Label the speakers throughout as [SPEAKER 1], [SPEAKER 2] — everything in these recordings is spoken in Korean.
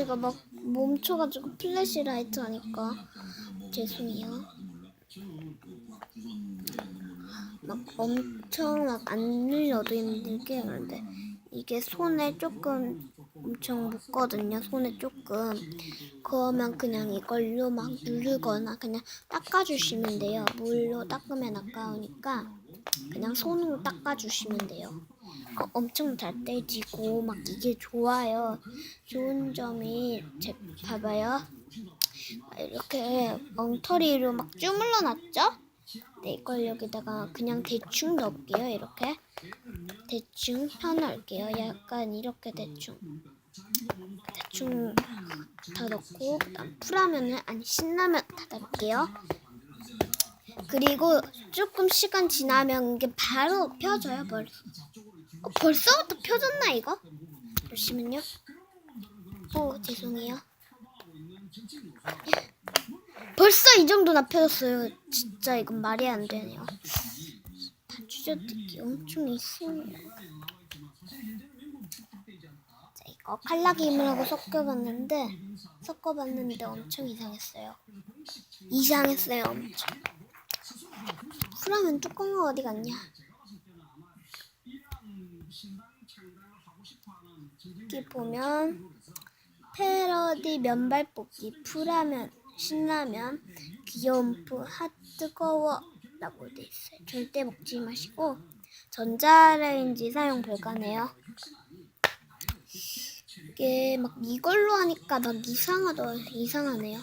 [SPEAKER 1] 제가 막 멈춰가지고 플래시 라이트 하니까 죄송해요. 막 엄청 막 안 눌려도 힘들게 그런데 이게 손에 조금 엄청 묻거든요. 손에 조금. 그러면 그냥 이걸로 막 누르거나 그냥 닦아주시면 돼요. 물로 닦으면 아까우니까 그냥 손으로 닦아주시면 돼요. 어, 엄청 잘 떼지고 막 이게 좋아요. 좋은 점이 제 봐봐요. 이렇게 엉터리로 막 주물러 놨죠? 네, 이걸 여기다가 그냥 대충 넣을게요. 이렇게 대충 펴놓을게요. 약간 이렇게 대충 대충 다 넣고 그다음 풀하면은 아니 신라면 다 넣을게요. 그리고 조금 시간 지나면 이게 바로 펴져요. 벌써. 어, 벌써부터 펴졌나 이거? 잠시만요. 오 죄송해요. 벌써 이 정도나 펴졌어요. 진짜 이건 말이 안 되네요. 다 찢어뜯기 엄청 있어요. 자, 이거 칼라기 힘을하고 섞여봤는데 섞어봤는데 엄청 이상했어요. 이상했어요 엄청. 그러면 뚜껑은 어디 갔냐? 여기 보면 패러디 면발 뽑기 풀하면 신라면 귀여운 푸하 뜨거워 라고 돼 있어요. 절대 먹지 마시고 전자레인지 사용 불가네요. 이게 막 이걸로 하니까 막 이상하더 이상하네요.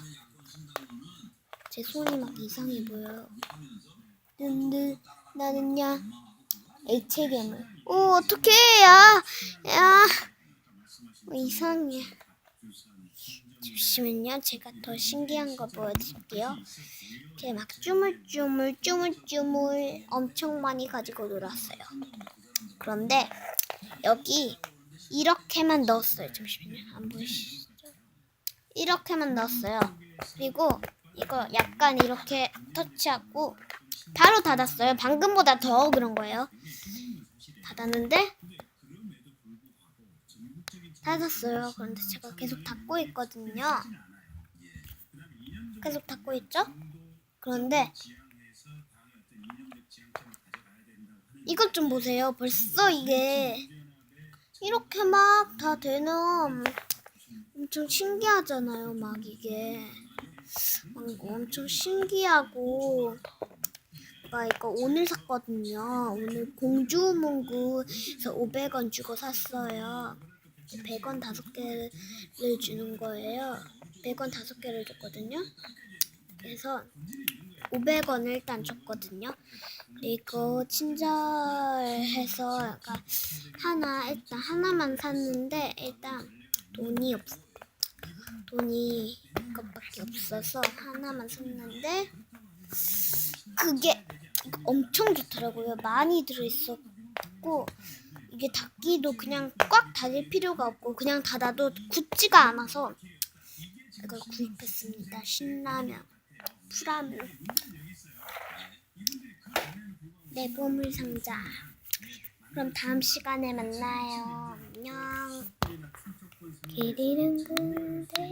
[SPEAKER 1] 제 손이 막 이상해 보여요. 근데 나는야 액체 괴물. 오 어떡해 야 야. 뭐 이상해. 잠시만요. 제가 더 신기한 거 보여드릴게요. 이렇게 막 쭈물쭈물 쭈물쭈물 엄청 많이 가지고 놀았어요. 그런데 여기 이렇게만 넣었어요. 잠시만요. 안 보이시죠? 이렇게만 넣었어요. 그리고 이거 약간 이렇게 터치하고 바로 닫았어요. 방금보다 더 그런 거예요. 닫았는데 닫았어요. 그런데 제가 계속 닫고 있거든요. 계속 닫고 있죠? 그런데 이것 좀 보세요. 벌써 이게 이렇게 막 다 되는 엄청 신기하잖아요. 막 이게 막 엄청 신기하고 나 이거 오늘 샀거든요. 오늘 공주문구에서 500원 주고 샀어요. 100원 다섯 개를 주는 거예요. 100원 다섯 개를 줬거든요. 그래서 500원을 일단 줬거든요. 그리고 친절해서 약간 하나 일단 하나만 샀는데 일단 돈이 없 돈이 이것밖에 없어서 하나만 샀는데 그게 엄청 좋더라고요. 많이 들어있었고 이게 닫기도 그냥 꽉 닫을 필요가 없고 그냥 닫아도 굳지가 않아서 이걸 구입했습니다. 신라면, 풀라면, 내 보물 상자. 그럼 다음 시간에 만나요. 안녕. 길 잃은 그대.